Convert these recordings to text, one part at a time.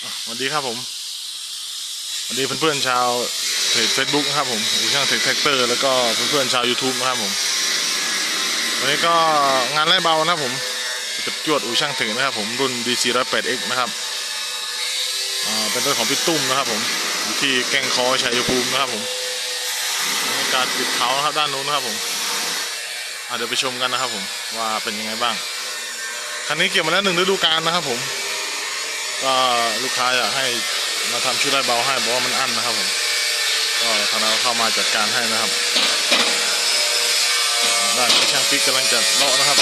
สวัสดีครับผมสวัสดีเพื่อนๆชาวเพจเฟซบุ๊กนะครับผมอู่ช่างเทคแท็กเตอร์แล้วก็เพื่อนๆชาว YouTube นะครับผม วันนี้ก็งานไล่เบานะครับผมจะจวดอู่ช่างถึงนะครับผมรุ่น DC 108X นะครับเป็นรถของพี่ตุ้มนะครับผมอยู่ที่แก่งคอชัยภูมินะครับผมกาศติดเขานะครับด้านนู้นนะครับผมเดี๋ยวไปชมกันนะครับผมว่าเป็นยังไงบ้างคันนี้เก็บมาแล้วหนึ่งฤดูกาลนะครับผม ก็ลูกค้าอยากให้มาทำชุดไล่เบาให้บอกว่ามันอั้นนะครับผมก็ทางเราเข้ามาจัดการให้นะครับด้านช่างฟิกกำลังจัดเลาะนะครับ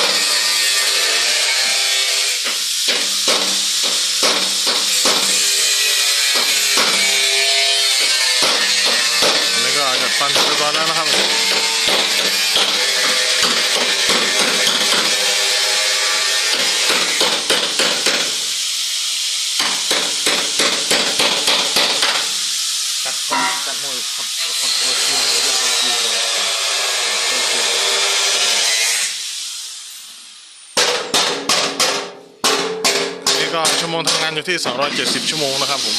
นโทรลคิวเลยเรื่ก็ชั่วโมงทำงานอยู่ที่ 270 ชั่วโมงนะครับผม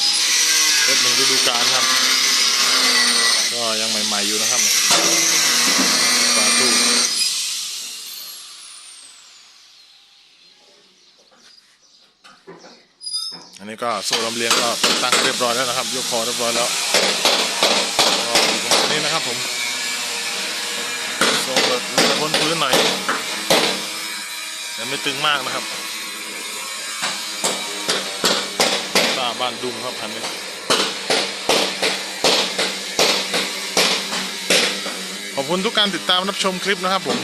รถหนึ่งฤดูกาลครับ ก็ยังใหม่ๆอยู่นะครับฝาตู้อันนี้ก็โซ่ลำเลียงก็ตั้งเรียบร้อยแล้วนะครับ ยกคอเรียบร้อยแล้วก็อยู่ตรงนี้นะครับผมโซ่แบบพ้นพื้นหน่อย แต่ไม่ตึงมากนะครับตาบ้านดุงครับคันนี้ขอบคุณทุกการติดตามรับชมคลิปนะครับผม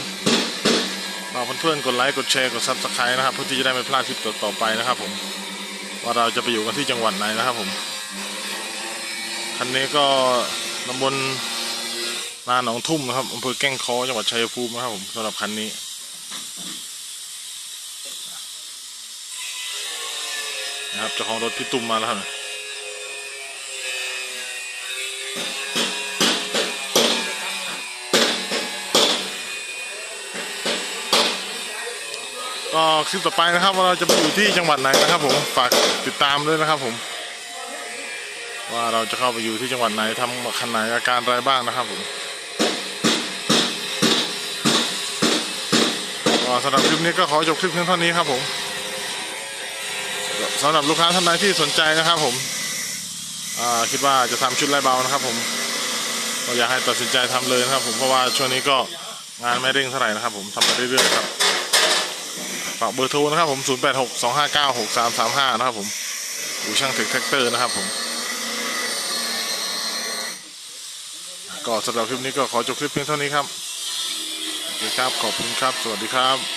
ฝากเพื่อนๆกดไลค์กดแชร์กดซับสไครต์นะครับเพื่อที่จะได้ไม่พลาดคลิปต่อๆไปนะครับผมว่าเราจะไปอยู่กันที่จังหวัดไหนนะครับผมคันนี้ก็ตำบลนาหนองทุ่มนะครับอำเภอแก้งคอจังหวัดชัยภูมินะครับผมสำหรับคันนี้ นะครับเจ้าของรถพี่ตุ้มมาแล้วครับก็คลิปต่อไปนะครับว่าเราจะไปอยู่ที่จังหวัดไหนนะครับ ผมฝากติดตามด้วยนะครับ ผม ว่าเราจะเข้าไปอยู่ที่จังหวัดไหนทำคันไหนอาการอะไรบ้างนะครับผมก็สำหรับคลิปนี้ก็ขอจบคลิปเพียงเท่านี้ครับผม สำหรับลูกค้าท่านใดที่สนใจนะครับผมคิดว่าจะทำชุดไล่เบานะครับ ผมก็อยากให้ตัดสินใจทำเลยนะครับ ผมเพราะว่าช่วงนี้ก็งานไม่เร่งเท่าไหร่นะครับ ผมทำไปเรื่อยๆครับฝากเบอร์โทรนะครับผม 0 8 6 2 5 9 6 3 3 5 นะครับผมอูช่างเทคแท็กเตอร์นะครับผม ก็สำหรับคลิปนี้ก็ขอจบคลิปเพียงเท่านี้ครับโอเคครับ ขอบคุณครับ สวัสดีครับ